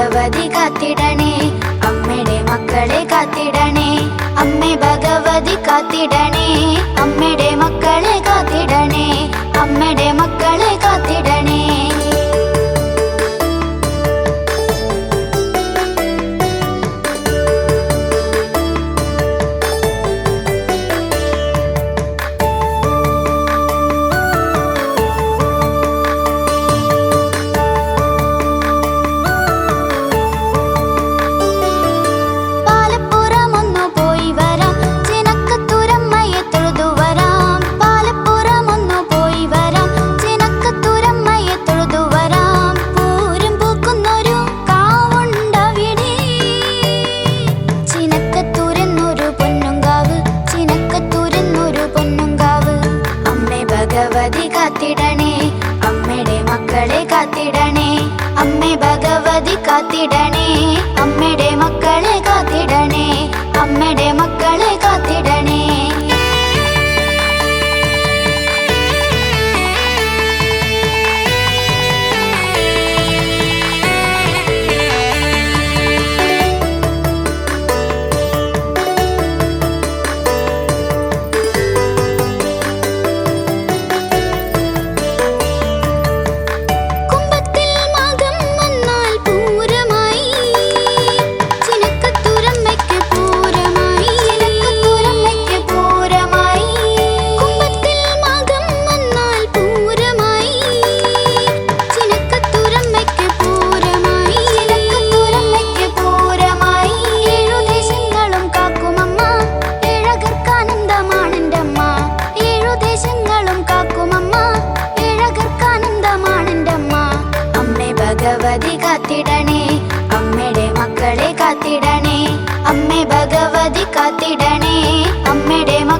കാത്തിടണേ. അമ്മയുടെ മക്കളെ കാത്തിടണേ. അമ്മേ ഭഗവതി കാത്തിടണേ. കാത്തിടണേ. അമ്മേ ഭഗവതി കാത്തിടണേ. അമ്മയുടെ മക്കളെ ഭഗവതി കാത്തിടണേ. അമ്മയുടെ മക്കളെ കാത്തിടണേ. അമ്മേ ഭഗവതി കാത്തിടണേ. അമ്മയുടെ മക്കളെ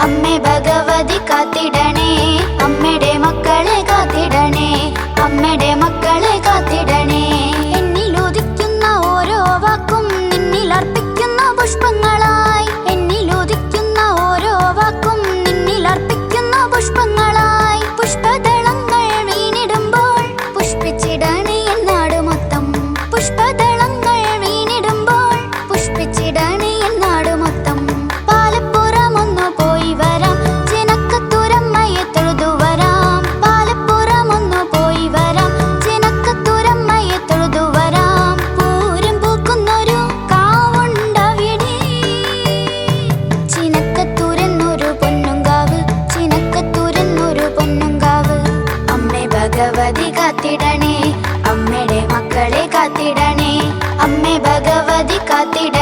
അമ്മേ ഭഗവതി കാത്തിടണേ. അമ്മയുടെ മക്കളെ ഭഗവതി കാത്തിടണേ. അമ്മയുടെ മക്കളെ കാത്തിടണേ. അമ്മേ ഭഗവതി കാത്തിട